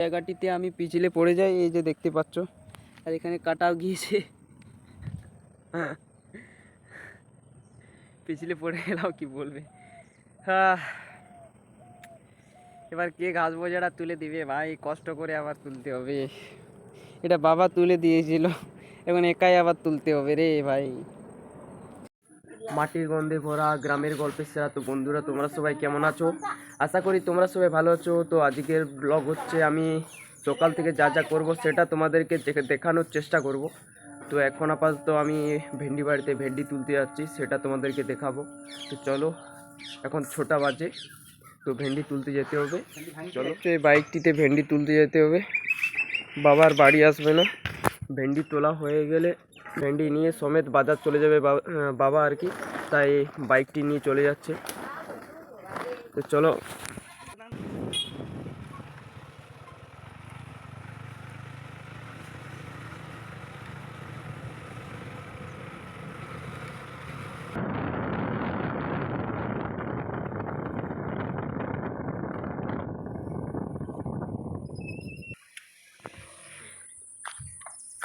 জায়গাটিতে আমি পিছলে পড়ে যাই, এই যে দেখতে পাচ্ছ। আর এখানে কাটাও গিয়েছে। হ্যাঁ। পিছলে পড়ে গেলাম কি বলবে। হ্যাঁ। এবার কে ঘাস বোঝাটা তুলে দিবে? ভাই, কষ্ট করে আবার তুলতে হবে। এটা বাবা তুলে দিয়েছিল। এখন একাই আবার তুলতে হবে রে ভাই। মাটির গন্ধে ভরা, গ্রামের গল্পের সেরা তো বন্ধুরা, তোমরা সবাই কেমন আছো? আশা করি তোমরা সবাই ভালো আছো। তো আজকের ব্লগ হচ্ছে আমি সকাল থেকে যা যা করব সেটা তোমাদেরকে দেখে- দেখানোর চেষ্টা করব। তো এখন আপাতত আমি ভেন্ডি বাড়িতে ভেন্ডি তুলতে যাচ্ছি, সেটা তোমাদেরকে দেখাবো। তো চলো, এখন ছোটা বাজে, তো ভেন্ডি তুলতে যেতে হবে। চলো। তো এই বাইকটিতে ভেন্ডি তুলতে যেতে হবে। বাবার বাড়ি আসবে না। ভেন্ডি তোলা হয়ে গেলে ভেন্ডি নিয়ে সমেত বাজার চলে যাবে বাবা আর কি। তাই বাইকটি নিয়ে চলে যাচ্ছে। তো চলো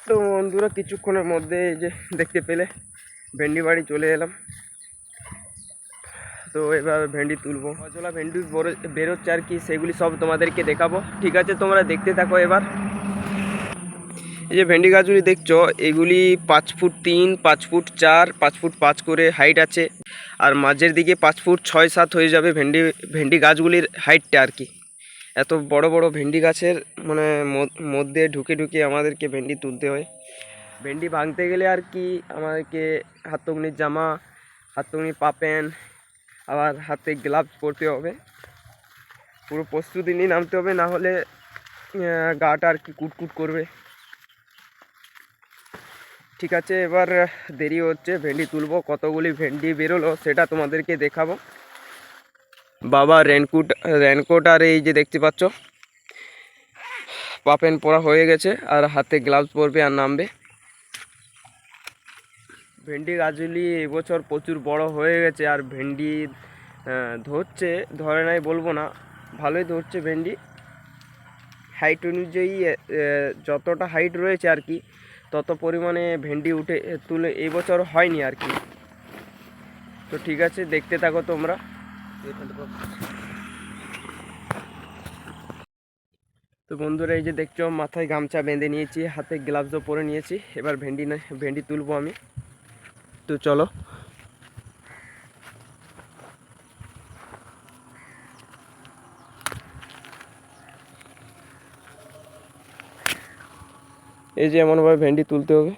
তো বন্ধুরা, কিছুক্ষণের মধ্যে এই যে দেখতে পেলে ভেন্ডি বাড়ি চলে এলাম। তো এবার ভেন্ডি তুলবো। অজলা ভেন্ডি বেরোচ্ছে আর কি, সেগুলি সব তোমাদেরকে দেখাবো। ঠিক আছে, তোমরা দেখতে থাকো এবার। এই যে ভেন্ডি গাছগুলি দেখছ, এগুলি পাঁচ ফুট তিন, পাঁচ ফুট চার, পাঁচ ফুট পাঁচ করে হাইট আছে। আর মাঝের দিকে পাঁচ ফুট ছয় সাত হয়ে যাবে ভেন্ডি ভেন্ডি গাছগুলির হাইটটা আর কি। এত বড় বড় ভেন্ডি গাছের মানে মধ্যে ঢুকে ঢুকে আমাদেরকে ভেন্ডি তুলতে হয়। ভেন্ডি ভাঙতে গেলে আর কি আমাদেরকে হাতগনির জামা হাতগনির পা প্যান্ট আবার হাতে গ্লাভস পরতে হবে। পুরো প্রস্তুতি নিয়ে নামতে হবে, না হলে গাটা আর কি কুটকুট করবে। ঠিক আছে, এবার দেরি হচ্ছে, ভেন্ডি তুলবো, কতগুলি ভেন্ডি বেরোলো সেটা তোমাদেরকে দেখাবো। বাবা রেনকোট রেনকোট আর এই যে দেখতে পাচ্ছ পাপেন পরা হয়ে গেছে আর হাতে গ্লাভস পরবে আর নামবে। ভেন্ডি গাছগুলি এবছর প্রচুর বড় হয়ে গেছে আর ভেন্ডি ধরছে, ধরে নাই বলব না, ভালোই ধরছে ভেন্ডি। হাইট অনুযায়ী যতটা হাইট রয়েছে আর কি, তত পরিমাণে ভেন্ডি উঠে, তুলে এই বছর হয়নি আর কি। তো ঠিক আছে, দেখতে থাকো তোমরা। তো বন্ধুরা, এই যে দেখছ, মাথায় গামছা বেঁধে নিয়েছি, হাতে গ্লাভসও পরে নিয়েছি। এবার ভেন্ডি ভেন্ডি তুলবো আমি। তো চলো। এই যে এমনভাবে ভেন্ডি তুলতে হবে।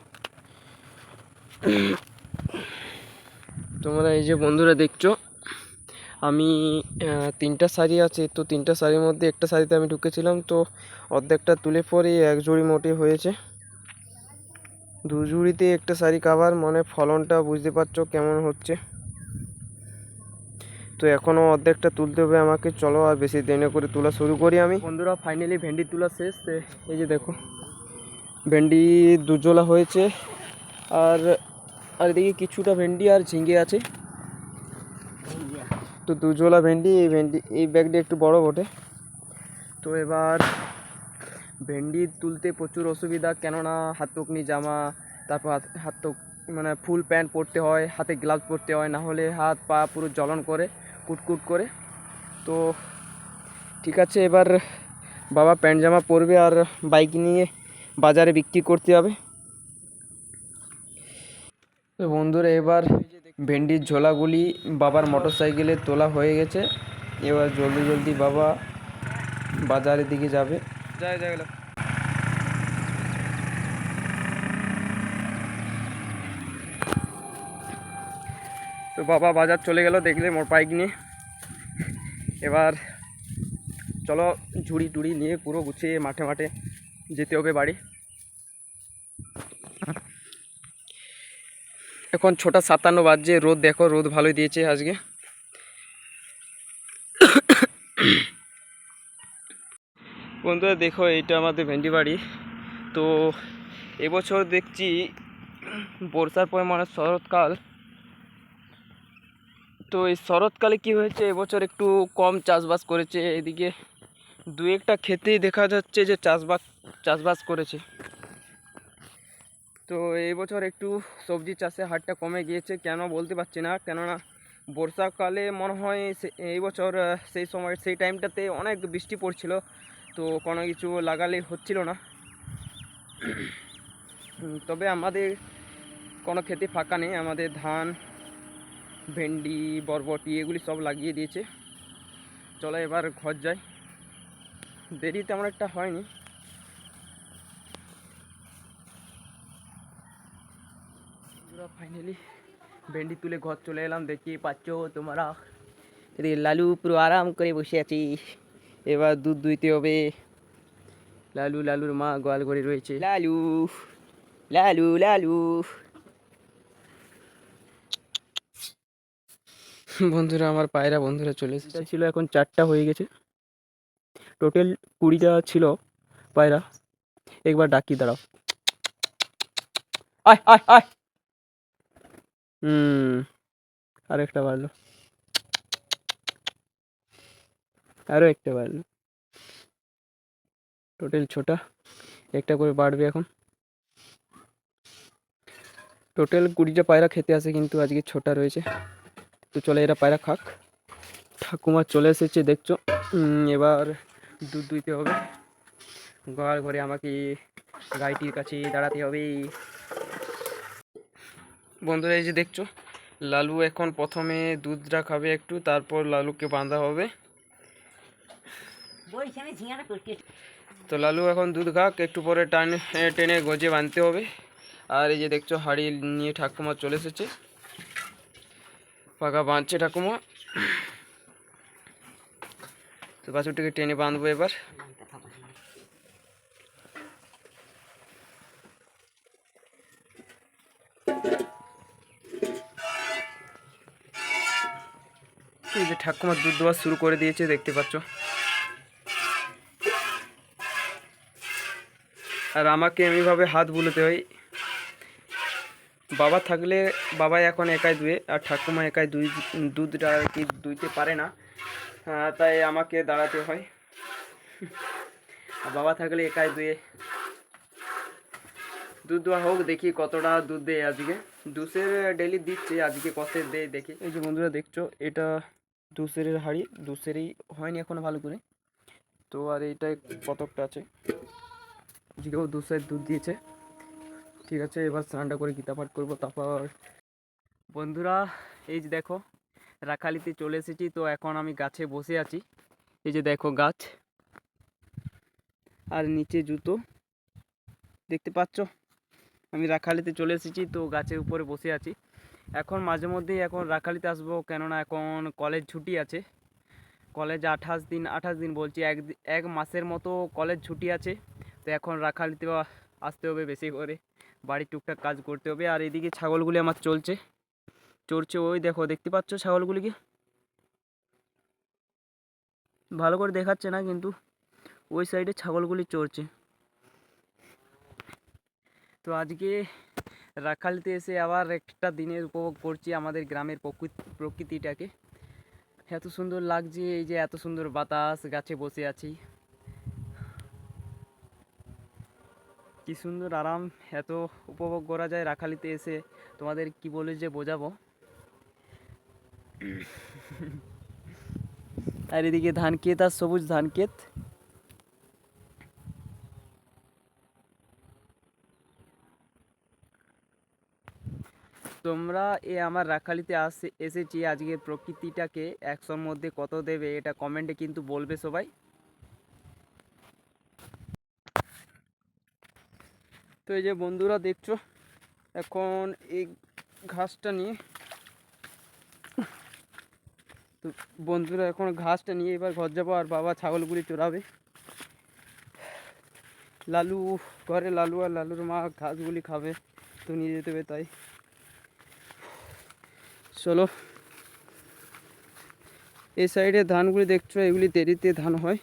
তোমরা এই যে বন্ধুরা দেখছ আমি তিনটা শাড়ি আছে, তো তিনটা শাড়ির মধ্যে একটা শাড়িতে আমি ঢুকেছিলাম, তো অর্ধেকটা তুলে পরে এক জুড়ি মোটে হয়েছে। দু জুড়িতে একটা শাড়ি কাভার মানে ফলনটা বুঝতে পারছ কেমন হচ্ছে। তো এখনও অর্ধেকটা তুলতে হবে আমাকে, চলো আর বেশি দেরি করে তোলা শুরু করি আমি। বন্ধুরা ফাইনালি ভেন্ডি তোলা শেষ এই যে দেখো, ভেন্ডি দুজোলা হয়েছে। আর আর এদিকে কিছুটা ভেন্ডি আর ঝিঙ্গে আছে। তো দুজোলা ভেন্ডি, এই ভেন্ডি, এই ব্যাগটি একটু বড় বটে। তো এবার ভেন্ডি তুলতে প্রচুর অসুবিধা, কেননা হাতকনি, জামা, তারপর হাত মানে ফুল প্যান্ট পরতে হয়, হাতে গ্লাভস পরতে হয়, না হলে হাত পা পুরো জ্বলন করে, কুটকুট করে। তো ঠিক আছে, এবার বাবা প্যান্ট, জামা পরবে আর বাইক নিয়ে বাজারে বিক্রি করতে হবে। তো বন্ধুরা, এবার ভেন্ডির ঝোলাগুলি বাবার মোটর সাইকেলে তোলা হয়ে গেছে। এবার জলদি জলদি বাবা বাজারের দিকে যাবে। তো বাবা বাজার চলে গেল, দেখলে মোর বাইক নিয়ে। এবার চলো ঝুড়ি টুড়ি নিয়ে পুরো গুছিয়ে মাঠে মাঠে যেতে হবে বাড়ি। এখন ছটা সাতান্ন বাজছে, রোদ দেখো, রোদ ভালোই দিয়েছে আজকে। বন্ধুরা, দেখো, এইটা আমাদের ভেন্ডি বাড়ি। তো এবছর দেখছি বর্ষার পর মানে শরৎকাল। তো এই শরৎকালে কি হয়েছে, এবছর একটু কম চাষবাস করেছে। এদিকে দু একটা ক্ষেতেই দেখা যাচ্ছে যে চাষবাস চাষবাস করেছে। তো এই বছর একটু সবজি চাষে হারটা কমে গিয়েছে, কেন বলতে পারছি না। কেননা বর্ষাকালে মনে হয় এই বছর সেই সময়, সেই টাইমটাতে অনেক বৃষ্টি পড়ছিল, তো কোনো কিছু লাগালে হচ্ছিল না। তবে আমাদের কোনো ক্ষেতে ফাঁকা নেই, আমাদের ধান, ভেন্ডি, বরবটি এগুলি সব লাগিয়ে দিয়েছে। চলো এবার ঘর যাই। দেরি তেমন একটা হয়নি। ফাইনালি ভেন্ডি তুলে ঘর চলে এলাম দেখি পাচ্ছ তোমরা। এদিকে লালু পুরো আরাম করে বসে আছি। এবার দুধ দুইতে হবে। লালু, লালুর মা গোয়াল করে রয়েছে। লালু লালু লালু। বন্ধুরা, আমার পায়রা বন্ধুরা চলে এসেছে। ছিল এখন চারটা হয়ে গেছে। টোটাল কুড়িটা ছিল পায়রা। একবার ডাকি দাঁড়াও। আয় আয় আয়। হুম আর একটা বাড়লো। আরও একটা বাড়লো। টোটাল ছোটা, একটা করে বাড়বে এখন। টোটাল কুড়িটা পায়রা খেতে আসে কিন্তু আজকে ছোটা রয়েছে। তো চলে এরা পায়রা খাক। ঠাকুমা চলে এসেছে, দেখছ? এবার দুধ দুইতে হবে। গোয়াল ঘরে আমাকে গাইটির কাছে দাঁড়াতে হবে। বন্ধুরা, এই যে দেখছ, লালু এখন প্রথমে দুধটা খাবে একটু, তারপর লালুকে বাঁধা হবে। তো লালু এখন দুধ খাক, একটু পরে টান টেনে গজে বাঁধতে হবে। আর এই যে দেখছ, হাড়ি নিয়ে ঠাকুমা চলে এসেছে। পাকা বাঁধছে ঠাকুমা। তো বাছুরটিকে টেনে বাঁধবো এবার। এই যে ঠাকুমা দুধ দেওয়া শুরু করে দিয়েছে, দেখতে পাচ্ছ। আর আমাকে এমনিভাবে হাত বুলোতে হয়। বাবা থাকলে বাবা এখন একাই দুয়ে, আর ঠাকুমা একাই দুই, দুধটা আর কি দুইতে পারে না। তাই আমাকে দাঁড়াতে হয়। আর বাবা থাকলে একাই দুয়ে। দুধ দেওয়া হোক, দেখি কতটা দুধ দেয় আজকে। দুশের ডেলি দিচ্ছে, আজকে কত দেয় দেখি। এই যে বন্ধুরা দেখছ, এটা দুশের হাড়ি দুশেরই হয়নি এখনও ভালো করে। তো আর এইটাই কতকটা আছে। আজকেও দুশের দুধ দিয়েছে। ঠিক আছে, এবার স্নানটা করে গীতা পাঠ করব। তারপর বন্ধুরা, এই যে দেখো, রাখালিতে চলে এসেছি। তো এখন আমি গাছে বসে আছি। এই যে দেখো গাছ। আর নিচে জুতো। দেখতে পাচ্ছ? আমি রাখালিতে চলে এসেছি। তো গাছের উপরে বসে আছি। এখন মাঝে মধ্যেই এখন রাখালিতে আসব, কেননা এখন কলেজ ছুটি আছে। কলেজ আঠাশ দিন আঠাশ দিন বলছি, এক এক মাসের মতো কলেজ ছুটি আছে। তো এখন রাখালিতে আসতে হবে বেশি করে। বাড়ির টুকটাক কাজ করতে হবে, আর এদিকে ছাগলগুলি আমার চলছে। চড়ছে ওই দেখো, দেখতে পাচ্ছ ছাগলগুলিকে? ভালো করে দেখাচ্ছে না কিন্তু, ওই সাইডে ছাগলগুলি চড়ছে। তো আজকে রাখালিতে এসে আবার একটা দিনের উপভোগ করছি আমাদের গ্রামের প্রকৃতি প্রকৃতিটাকে। এত সুন্দর লাগছে, এই যে এত সুন্দর বাতাস, গাছে বসে আছি। কি সুন্দর আরাম, এত উপভোগ করা যায় রাখালিতে এসে। তোমাদের কি বলে যে বোঝাবো? আর এদিকে ধান ক্ষেত আর সবুজ ধান ক্ষেত তোমরা এ আমার রাখালিতে আসে, এসেছি আজকের প্রকৃতিটাকে একশোর মধ্যে কত দেবে এটা কমেন্টে কিন্তু বলবে সবাই। তো এই যে বন্ধুরা দেখছ, এখন এই ঘাসটা নিয়ে, তো বন্ধুরা এখন ঘাসটা নিয়ে এবার ঘর যাব আর বাবা ছাগলগুলি চড়াবে। লালু, ঘরে লালু আর লালুর মা ঘাসগুলি খাবে, তো নিয়ে যেতে হবে তাই। চলো। এই সাইডে ধানগুলি দেখছ, এগুলি দেরিতে ধান হয়।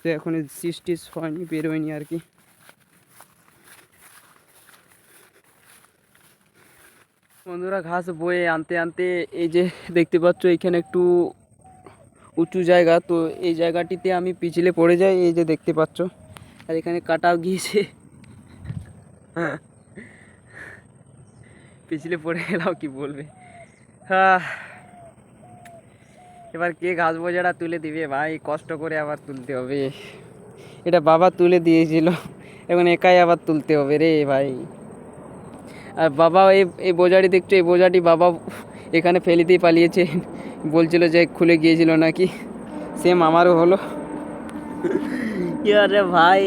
তো এখন শীষ টিস হয়নি, বেরোয়নি আর কি। বন্ধুরা, ঘাস বয়ে আনতে আনতে এই যে দেখতে পাচ্ছ, এখানে একটু উঁচু জায়গা। তো এই জায়গাটিতে আমি পিছলে পড়ে যাই, এই যে দেখতে পাচ্ছ। আর এখানে কাটাও গিয়েছে। হ্যাঁ। পিছলে পড়ে গেলাম, কি বলবে? এবার কে ঘাস বোঝাটা তুলে দিবে ভাই? কষ্ট করে আবার তুলতে হবে। এটা বাবা তুলে দিয়েছিল, এখন একাই আবার তুলতে হবে রে ভাই। আর বাবা এই এই বোঝাটি দেখছ? এই বোঝাটি বাবা এখানে ফেলে দিয়ে পালিয়েছে। বলছিল যে খুলে গিয়েছিল নাকি? সেম আমারও হলো। আরে ভাই।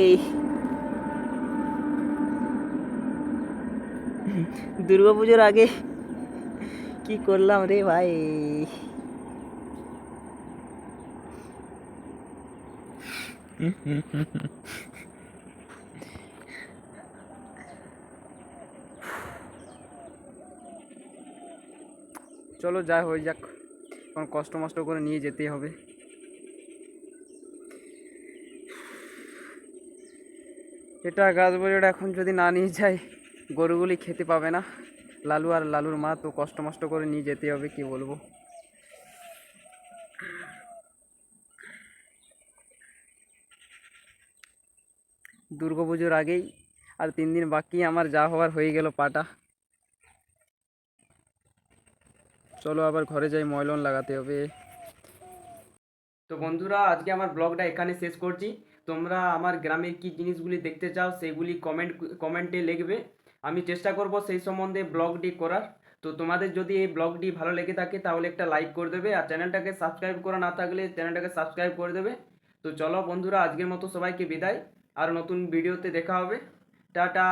দুর্গাপুজোর আগে কি করলাম রে ভাই? চলো যা হয়ে যাক। এখন কষ্ট মষ্ট করে নিয়ে যেতে হবে। এটা গাছ বড়িটা এখন যদি না নিয়ে যাই গরুগুলি খেতে পাবে না। লালু আর লালুর মা তো কষ্ট মষ্ট করে নিয়ে যেতে হবে, কি বলব? দুর্গাপুজোর আগেই আর তিন দিন বাকি, আমার যা হওয়ার হয়ে গেল পাটা। চলো আবার ঘরে যাই, ময়লন লাগাতে হবে। তো বন্ধুরা, আজকে আমার ব্লগটা এখানে শেষ করছি। তোমরা আমার গ্রামের কি জিনিসগুলি দেখতে চাও, সেগুলি কমেন্ট কমেন্টে লিখবে। আমি চেষ্টা করব সেই সম্বন্ধে ব্লগটি করার। তো তোমাদের যদি এই ব্লগটি ভালো লেগে থাকে, তাহলে একটা লাইক করে দেবে আর চ্যানেলটাকে সাবস্ক্রাইব করা না থাকলে চ্যানেলটাকে সাবস্ক্রাইব করে দেবে। তো চলো বন্ধুরা, আজকের মতো সবাইকে বিদায়। আর নতুন ভিডিওতে দেখা হবে। টাটা!